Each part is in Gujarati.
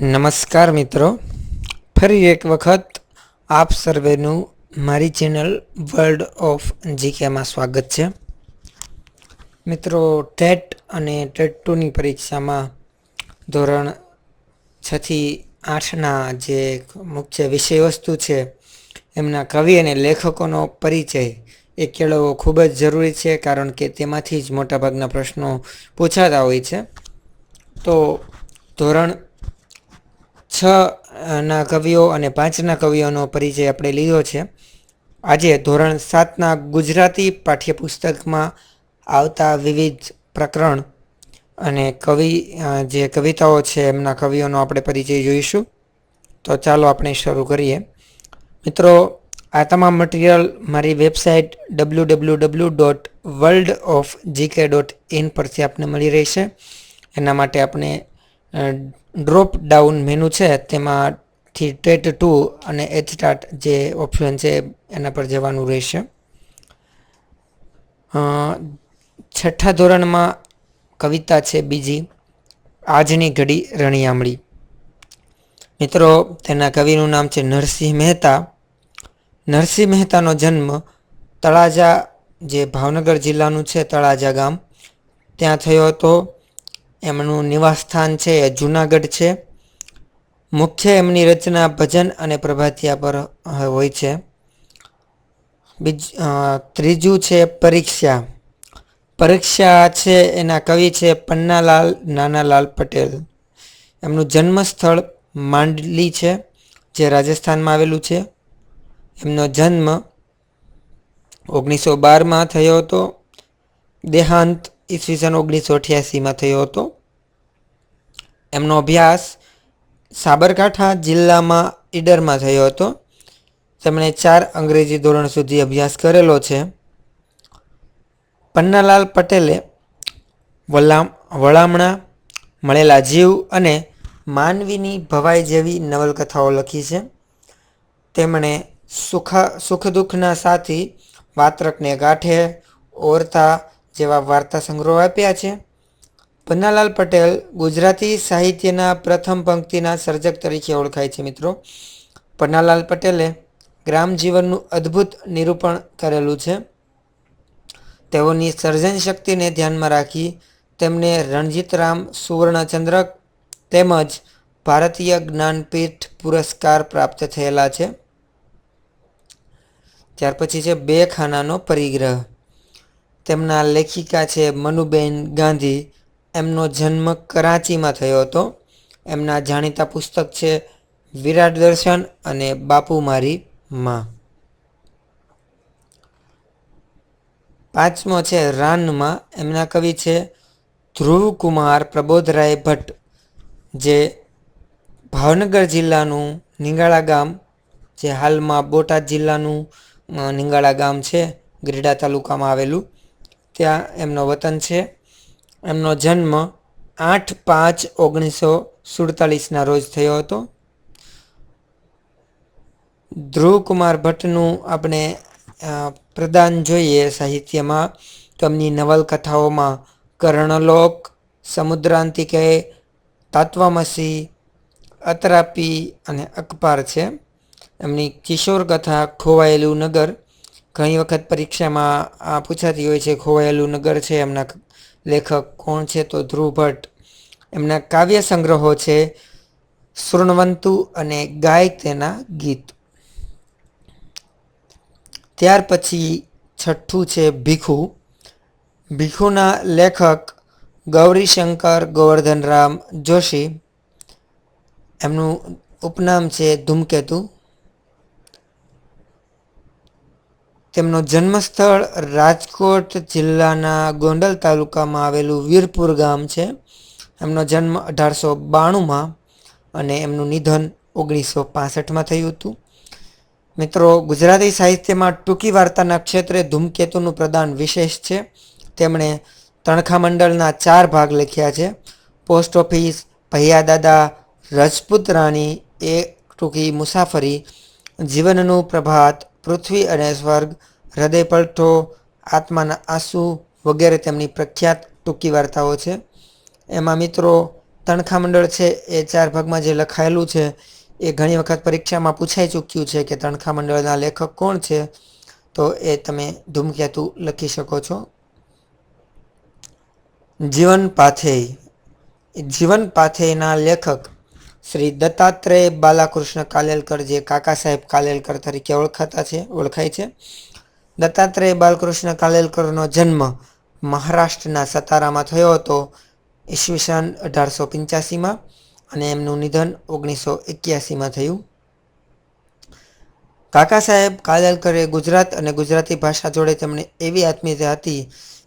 નમસ્કાર મિત્રો. ફરી એક વખત આપ સર્વેનું મારી ચેનલ વર્લ્ડ ઓફ જીકેમાં સ્વાગત છે. મિત્રો, ટેટ અને ટેટ ટુની પરીક્ષામાં ધોરણ છથી આઠના જે મુખ્ય વિષય વસ્તુ છે, એમના કવિ અને લેખકોનો પરિચય એ કેળવવો ખૂબ જ જરૂરી છે, કારણ કે તેમાંથી જ મોટાભાગના પ્રશ્નો પૂછાતા હોય છે. તો ધોરણ છ ના કવિઓ અને પાંચના કવિઓનો પરિચય આપણે લીધો છે. આજે ધોરણ સાતના ગુજરાતી પાઠ્યપુસ્તકમાં આવતા વિવિધ પ્રકરણ અને કવિ જે કવિતાઓ છે એમના કવિઓનો આપણે પરિચય જોઈશું. તો ચાલો આપણે શરૂ કરીએ. મિત્રો, આ તમામ મટીરિયલ મારી website W W W dot world of GK dot in પરથી આપને મળી રહેશે. એના માટે આપણે ડ્રોપ ડાઉન મેનુ છે, તેમાંથી ટેટ ટુ અને એચ સ્ટાર્ટ જે ઓપ્શન છે, એના પર જવાનું રહેશે. છઠ્ઠા ધોરણમાં કવિતા છે બીજી, આજની ઘડી રણિયામણી મિત્રો, તેના કવિનું નામ છે નરસિંહ મહેતા. નરસિંહ મહેતાનો જન્મ તળાજા, જે ભાવનગર જિલ્લાનું છે, તળાજા ગામ. ત્યાં થયો હતો એમનું નિવાસસ્થાન છે, એ જુનાગઢ છે. મુખ્ય એમની રચના ભજન અને પ્રભાતિયા પર હોય છે. બીજ ત્રીજું છે પરીક્ષા. પરીક્ષા છે એના કવિ છે પન્નાલાલ નાનાલાલ પટેલ. એમનું જન્મસ્થળ માંડલી છે, જે રાજસ્થાનમાં આવેલું છે. એમનો જન્મ ઓગણીસો બારમાં થયો હતો. દેહાંત ઈસવીસન ઓગણીસો અઠ્યાસીમાં થયો હતો. એમનો અભ્યાસ સાબરકાંઠા જિલ્લામાં ઈડરમાં થયો હતો. તેમણે ચાર અંગ્રેજી ધોરણ સુધી અભ્યાસ કરેલો છે. પન્નાલાલ પટેલે વલામ વળામણા મળેલા જીવ અને માનવીની ભવાઈ જેવી નવલકથાઓ લખી છે. તેમણે સુખા, સુખ દુઃખના સાથી વાત્રકને ગાંઠે ઓરતા જેવા વાર્તા સંગ્રહો આપ્યા છે. પન્નાલાલ પટેલ ગુજરાતી સાહિત્યના પ્રથમ પંક્તિના સર્જક તરીકે ઓળખાય છે મિત્રો. પન્નાલાલ પટેલે ગ્રામ જીવનનું અદ્ભુત નિરૂપણ કરેલું છે. તેઓની સર્જન શક્તિને ધ્યાનમાં રાખી તેમને રણજીતરામ સુવર્ણચંદ્રક તેમજ ભારતીય જ્ઞાનપીઠ પુરસ્કાર પ્રાપ્ત થયેલા છે. ત્યાર પછી છે બે ખાનાનો પરિગ્રહ. તેમના લેખિકા છે મનુબેન ગાંધી. એમનો જન્મ કરાચીમાં થયો હતો. એમના જાણીતા પુસ્તક છે વિરાટ દર્શન અને બાપુ મારી માં. પાંચમો છે રાનમાં એમના કવિ છે ધ્રુવકુમાર પ્રબોધરાય ભટ્ટ, જે ભાવનગર જિલ્લાનું નિંગાળા ગામ, જે હાલમાં બોટાદ જિલ્લાનું નિંગાળા ગામ છે, ગીરડા તાલુકામાં આવેલું ત્યાં એમનો વતન છે. એમનો જન્મ આઠ પાંચ ઓગણીસો સુડતાલીસના રોજ થયો હતો. ધ્રુવકુમાર ભટ્ટનું આપણે પ્રદાન જોઈએ સાહિત્યમાં. તો એમની નવલકથાઓમાં કર્ણલોક, સમુદ્રાંતિકે તાત્વામસી, અત્રાપી અને અકપાર છે. એમની કિશોર કથા ખોવાયેલું નગર ઘણી વખત પરીક્ષામાં, આ પૂછાતી હોય છે, ખોવાયેલું નગર છે, એમના લેખક કોણ છે, તો ધ્રુવ ભટ્ટ. એમના કાવ્ય સંગ્રહો છે શૃણવંતુ અને ગાય તેના ગીત. ત્યાર પછી છઠ્ઠું છે ભીખુ. ભીખુના લેખક ગૌરીશંકર ગોવર્ધનરામ જોશી. એમનું ઉપનામ છે ધૂમકેતુ. તેમનો જન્મસ્થળ રાજકોટ જિલ્લાના ગોંડલ તાલુકામાં આવેલું વીરપુર ગામ છે. એમનો જન્મ અઢારસો બાણુંમાં અને એમનું નિધન ઓગણીસો પાસઠમાં થયું હતું. મિત્રો, ગુજરાતી સાહિત્યમાં ટૂંકી વાર્તાના ક્ષેત્રે ધૂમકેતુનું પ્રદાન વિશેષ છે. તેમણે તણખા મંડળના ચાર ભાગ લખ્યા છે. પોસ્ટ ઓફિસ ભૈયા દાદા રજપૂત રાણી, એ ટૂંકી મુસાફરી, જીવનનું પ્રભાત પૃથ્વી અને સ્વર્ગ, હૃદય પલટો, આત્માના આંસુ વગેરે તેમની પ્રખ્યાત ટૂંકી વાર્તાઓ છે. એમાં મિત્રો, તણખા મંડળ છે, એ ચાર ભાગમાં જે લખાયેલું છે, એ ઘણી વખત પરીક્ષામાં પૂછાઈ ચૂક્યું છે કે તણખા મંડળના લેખક કોણ છે, તો એ તમે ધૂમકેતુ લખી શકો છો. જીવન પાથેય. જીવન પાથેયના લેખક શ્રી દત્તાત્રેય બાલાકૃષ્ણ કાલેલકર, જે કાકા સાહેબ કાલેલકર તરીકે ઓળખાતા છે, ઓળખાય છે. દત્તાત્રેય બાલકૃષ્ણ કાલેલકરનો જન્મ મહારાષ્ટ્રના સતારામાં થયો હતો ઈસવીસન અઢારસો પંચ્યાસીમાં અને એમનું નિધન ઓગણીસો એક્યાસીમાં થયું. કાકા સાહેબ કાલેલકરે ગુજરાત અને ગુજરાતી ભાષા જોડે તેમણે એવી આત્મીયતા હતી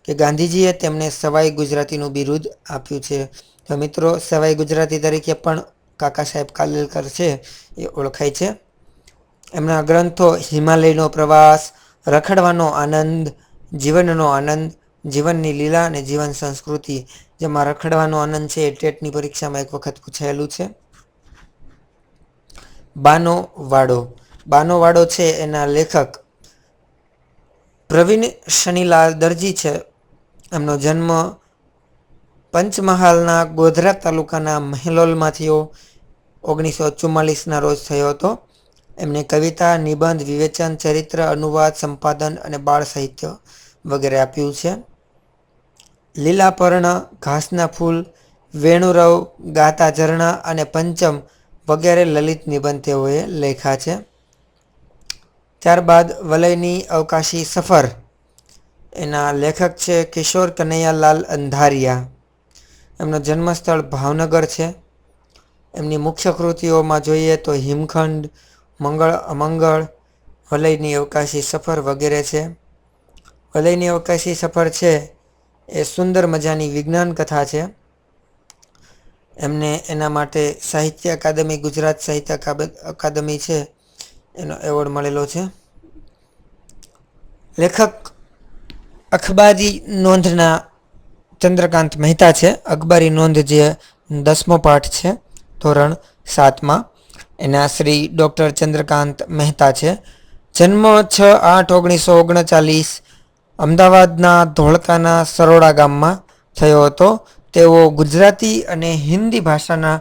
કે ગાંધીજીએ તેમને સવાઈ ગુજરાતીનું બિરુદ આપ્યું છે. તો મિત્રો, સવાઈ ગુજરાતી તરીકે પણ કાકા સાહેબ કાલેલકર છે, એ ઓળખાય છે. એમના ગ્રંથો હિમાલયનો પ્રવાસ, રખડવાનો આનંદ, જીવનનો આનંદ, જીવનની લીલા અને જીવન સંસ્કૃતિ, જેમાં રખડવાનો આનંદ છે એ ટેટની પરીક્ષામાં એક વખત પૂછાયેલું છે. બાનો વાડો. બાનો વાડો છે એના લેખક પ્રવીણ શનિલાલ દરજી છે. એમનો જન્મ પંચમહાલના ગોધરા તાલુકાના મહેલોલમાંથી ઓગણીસો ચુમ્માલીસના રોજ થયો હતો. એમને કવિતા, નિબંધ, વિવેચન, ચરિત્ર, અનુવાદ, સંપાદન અને બાળ સાહિત્ય વગેરે આપ્યું છે. લીલાપર્ણ, ઘાસના ફૂલ, વેણુરવ, ગાતા ઝરણા અને પંચમ વગેરે લલિત નિબંધ તેઓએ લેખા છે. ત્યારબાદ વલયની અવકાશી સફર. એના લેખક છે કિશોર કનૈયાલાલ અંધારિયા. એમનો જન્મસ્થળ ભાવનગર છે. એમની મુખ્ય કૃતિઓમાં જોઈએ તો હિમખંડ, મંગળ, અમંગળ, વલયની અવકાશી સફર વગેરે છે. વલયની અવકાશી સફર છે એ સુંદર મજાની વિજ્ઞાન કથા છે. એમને એના માટે સાહિત્ય અકાદમી, ગુજરાત સાહિત્ય અકાદમી છે. એનો એવોર્ડ મળેલો છે. લેખક અખબારી નોંધના ચંદ્રકાંત મહેતા છે. અખબારી નોંધ જે દસમો પાઠ છે, ધોરણ સાતમાં. એના શ્રી ડૉક્ટર ચંદ્રકાંત મહેતા છે. જન્મ છ આઠ ઓગણીસો ઓગણચાલીસ અમદાવાદના ધોળકાના સરોડા ગામમાં થયો હતો. તેઓ ગુજરાતી અને હિન્દી ભાષાના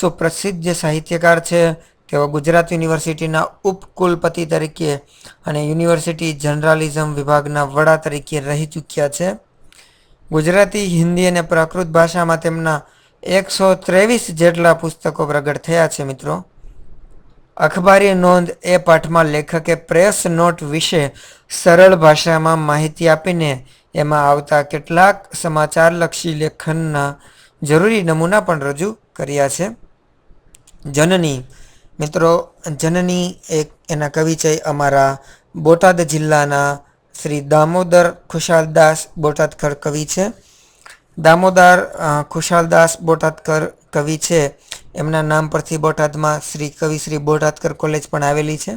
સુપ્રસિદ્ધ સાહિત્યકાર છે. તેઓ ગુજરાત યુનિવર્સિટીના ઉપકુલપતિ તરીકે અને યુનિવર્સિટી જર્નાલિઝમ વિભાગના વડા તરીકે રહી ચૂક્યા છે. ગુજરાતી, હિન્દી અને પ્રાકૃત ભાષામાં તેમના એકસો ત્રેવીસ જેટલા પુસ્તકો પ્રગટ થયા છે, મિત્રો. અખબારી નોંધ એ પાઠમાં લેખકે પ્રેસ નોટ વિશે સરળ ભાષામાં માહિતી આપીને એમાં આવતા કેટલાક સમાચારલક્ષી લેખનના જરૂરી નમૂના પણ રજૂ કર્યા છે. જનની, મિત્રો, જનની એક એના કવિ છે, અમારા બોટાદ જિલ્લાના શ્રી દામોદર ખુશાલદાસ બોટાદકર કવિ છે. દામોદર ખુશાલદાસ બોટાદકર કવિ છે. એમના નામ પરથી બોટાદમાં શ્રી કવિ શ્રી બોટાદકર કોલેજ પણ આવેલી છે.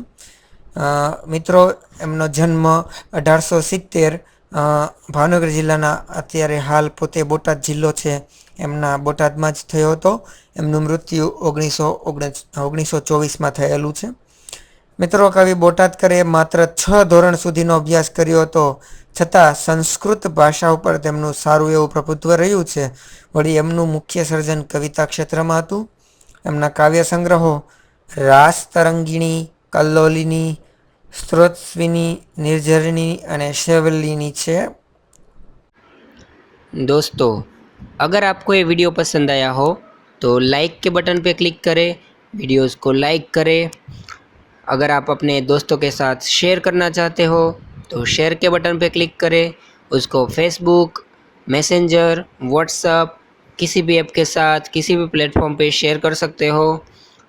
મિત્રો, એમનો જન્મ અઢારસો સિત્તેર ભાવનગર જિલ્લાના અત્યારે હાલ પોતે બોટાદ જિલ્લો છે. એમના બોટાદમાં જ થયો હતો. એમનું મૃત્યુ ઓગણીસો ઓગણીસો ચોવીસમાં થયેલું છે. મિત્રો કવિ બોટાદકરે માત્ર છ ધોરણ સુધીનો અભ્યાસ કર્યો હતો છતાં સંસ્કૃત ભાષા ઉપર તેમનું સારું એવું પ્રભુત્વ રહ્યું છે વળી એમનું મુખ્ય સર્જન કવિતા ક્ષેત્રમાં હતું એમના કાવ્ય સંગ્રહો રાસ તરંગિણી કલ્લોલિની સ્ત્રોતસ્વિની નિર્ઝરણી અને શેવલિની છે दोस्तों अगर आपको ये वीडियो पसंद आया हो तो लाइक के बटन पे क्लिक करें वीडियोस को लाइक करें अगर आप अपने दोस्तों के साथ शेयर करना चाहते हो तो शेयर के बटन पर क्लिक करें। उसको फेसबुक मैसेंजर व्हाट्सअप किसी भी ऐप के साथ, किसी भी प्लेटफॉर्म पे शेयर कर सकते हो।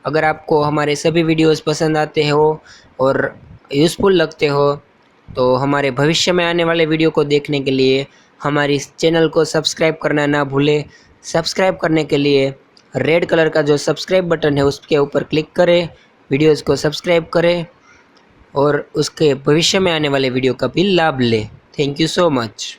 अगर आपको हमारे सभी वीडियोस पसंद आते हो और यूज़फुल लगते हो तो हमारे भविष्य में आने वाले वीडियो को देखने के लिए हमारी चैनल को सब्सक्राइब करना ना भूलें। सब्सक्राइब करने के लिए रेड कलर का जो सब्सक्राइब बटन है, उसके ऊपर क्लिक करें। वीडियोस को सब्सक्राइब करें और उसके भविष्य में आने वाले वीडियो का भी लाभ लें थैंक यू सो मच